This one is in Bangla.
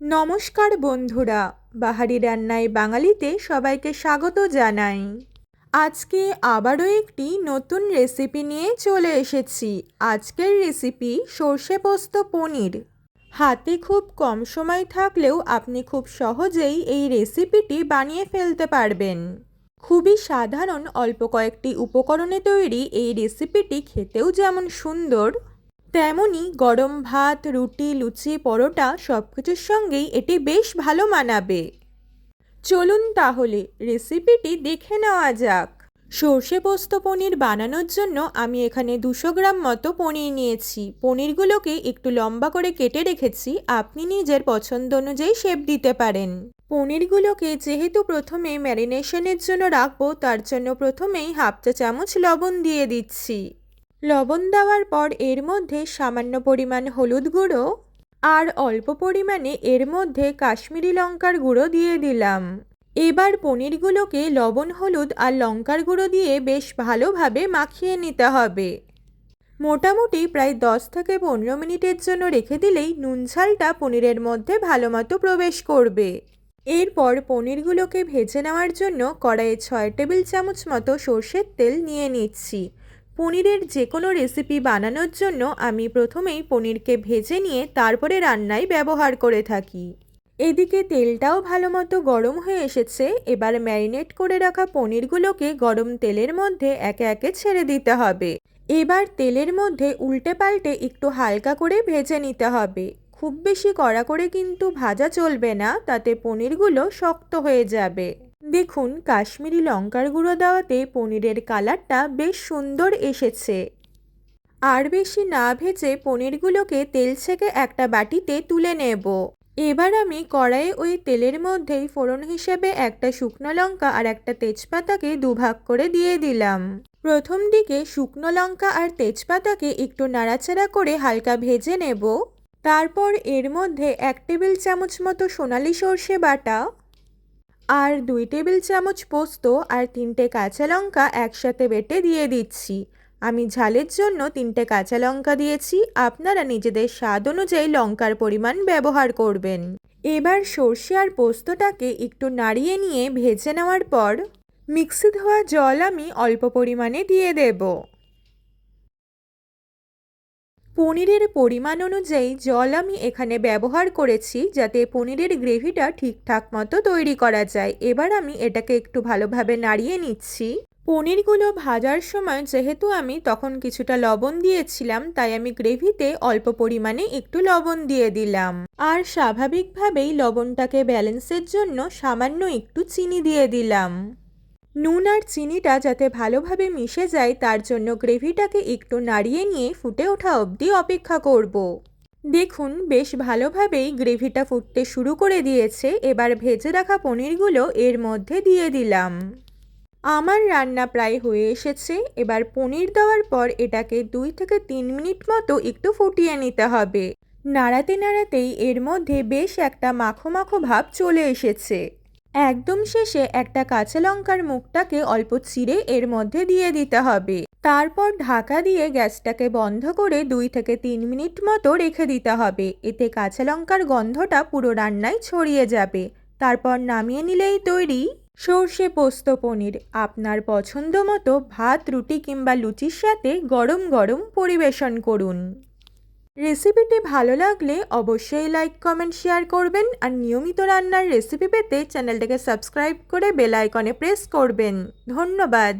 নমস্কার বন্ধুরা, বাহারি রান্নায় বাঙালিতে সবাইকে স্বাগত জানাই। আজকে আবারও একটি নতুন রেসিপি নিয়ে চলে এসেছি। আজকের রেসিপি সর্ষে পোস্ত পনির। হাতে খুব কম সময় থাকলেও আপনি খুব সহজেই এই রেসিপিটি বানিয়ে ফেলতে পারবেন। খুবই সাধারণ অল্প কয়েকটি উপকরণে তৈরি এই রেসিপিটি খেতেও যেমন সুন্দর তেমনই গরম ভাত, রুটি, লুচি, পরোটা সব কিছুর সঙ্গেই এটি বেশ ভালো মানাবে। চলুন তাহলে রেসিপিটি দেখে নেওয়া যাক। সর্ষে পোস্ত পনির বানানোর জন্য আমি এখানে দুশো গ্রাম মতো পনির নিয়েছি। পনিরগুলোকে একটু লম্বা করে কেটে রেখেছি। আপনি নিজের পছন্দ অনুযায়ী শেপ দিতে পারেন। পনিরগুলোকে যেহেতু প্রথমে ম্যারিনেশনের জন্য রাখব, তার জন্য প্রথমেই হাফ চা চামচ লবণ দিয়ে দিচ্ছি। লবণ দেওয়ার পর এর মধ্যে সামান্য পরিমাণ হলুদ গুঁড়ো আর অল্প পরিমাণে এর মধ্যে কাশ্মীরি লঙ্কার গুঁড়ো দিয়ে দিলাম। এবার পনিরগুলোকে লবণ, হলুদ আর লঙ্কার গুঁড়ো দিয়ে বেশ ভালোভাবে মাখিয়ে নিতে হবে। মোটামুটি প্রায় দশ থেকে পনেরো মিনিটের জন্য রেখে দিলেই নুন ঝালটা পনিরের মধ্যে ভালো মতো প্রবেশ করবে। এরপর পনিরগুলোকে ভেজে নেওয়ার জন্য কড়াইয়ে ছয় টেবিল চামচ মতো সর্ষের তেল নিয়ে নিচ্ছি। পনিরের যে কোনো রেসিপি বানানোর জন্য আমি প্রথমেই পনিরকে ভেজে নিয়ে তারপরে রান্নায় ব্যবহার করে থাকি। এদিকে তেলটাও ভালো মতো গরম হয়ে এসেছে। এবার ম্যারিনেট করে রাখা পনিরগুলোকে গরম তেলের মধ্যে একে একে ছেড়ে দিতে হবে। এবার তেলের মধ্যে উল্টে পাল্টে একটু হালকা করে ভেজে নিতে হবে। খুব বেশি কড়া করে কিন্তু ভাজা চলবে না, তাতে পনিরগুলো শক্ত হয়ে যাবে। দেখুন, কাশ্মীরি লঙ্কার গুঁড়ো দেওয়াতে পনিরের কালারটা বেশ সুন্দর এসেছে। আর বেশি না ভেজে পনিরগুলোকে তেল ছেঁকে একটা বাটিতে তুলে নেব। এবার আমি কড়াইয়ে ওই তেলের মধ্যেই ফোড়ন হিসেবে একটা শুকনো লঙ্কা আর একটা তেজপাতাকে দুভাগ করে দিয়ে দিলাম। প্রথম দিকে শুকনো লঙ্কা আর তেজপাতাকে একটু নাড়াচাড়া করে হালকা ভেজে নেব। তারপর এর মধ্যে এক টেবিল চামচ মতো সোনালি সর্ষে বাটা আর দুই টেবিল চামচ পোস্ত আর তিনটে কাঁচা লঙ্কা একসাথে বেটে দিয়ে দিচ্ছি। আমি ঝালের জন্য তিনটে কাঁচা লঙ্কা দিয়েছি। আপনারা নিজেদের স্বাদ অনুযায়ী লঙ্কার পরিমাণ ব্যবহার করবেন। এবার সর্ষে আর পোস্তটাকে একটু নাড়িয়ে নিয়ে ভেজে নেওয়ার পর মিক্সি ধোয়া জল আমি অল্প পরিমাণে দিয়ে দেব। পনিরের পরিমাণ অনুযায়ী জল আমি এখানে ব্যবহার করেছি যাতে পনিরের গ্রেভিটা ঠিকঠাক মতো তৈরি করা যায়। এবার আমি এটাকে একটু ভালোভাবে নাড়িয়ে নিচ্ছি। পনিরগুলো ভাজার সময় যেহেতু আমি তখন কিছুটা লবণ দিয়েছিলাম, তাই আমি গ্রেভিতে অল্প পরিমাণে একটু লবণ দিয়ে দিলাম। আর স্বাভাবিকভাবেই লবণটাকে ব্যালেন্সের জন্য সামান্য একটু চিনি দিয়ে দিলাম। নুন আর চিনিটা যাতে ভালোভাবে মিশে যায়, তার জন্য গ্রেভিটাকে একটু নাড়িয়ে নিয়ে ফুটে ওঠা অবধি অপেক্ষা করব। দেখুন, বেশ ভালোভাবেই গ্রেভিটা ফুটতে শুরু করে দিয়েছে। এবার ভেজে রাখা পনিরগুলো এর মধ্যে দিয়ে দিলাম। আমার রান্না প্রায় হয়ে এসেছে। এবার পনির দেওয়ার পর এটাকে দুই থেকে তিন মিনিট মতো একটু ফুটিয়ে নিতে হবে। নাড়াতে নাড়াতেই এর মধ্যে বেশ একটা মাখো মাখো ভাব চলে এসেছে। একদম শেষে একটা কাঁচা লঙ্কার মুখটাকে অল্প চিড়ে এর মধ্যে দিয়ে দিতে হবে। তারপর ঢাকা দিয়ে গ্যাসটাকে বন্ধ করে দুই থেকে তিন মিনিট মতো রেখে দিতে হবে। এতে কাঁচা লঙ্কার গন্ধটা পুরো রান্নায় ছড়িয়ে যাবে। তারপর নামিয়ে নিলেই তৈরি সর্ষে পোস্ত পনির। আপনার পছন্দ মতো ভাত, রুটি কিংবা লুচির সাথে গরম গরম পরিবেশন করুন। রেসিপিটি ভালো লাগলে অবশ্যই লাইক কমেন্ট শেয়ার করবেন আর নিয়মিত রান্নার রেসিপি পেতে চ্যানেলটাকে সাবস্ক্রাইব করে বেল আইকনে প্রেস করবেন। ধন্যবাদ।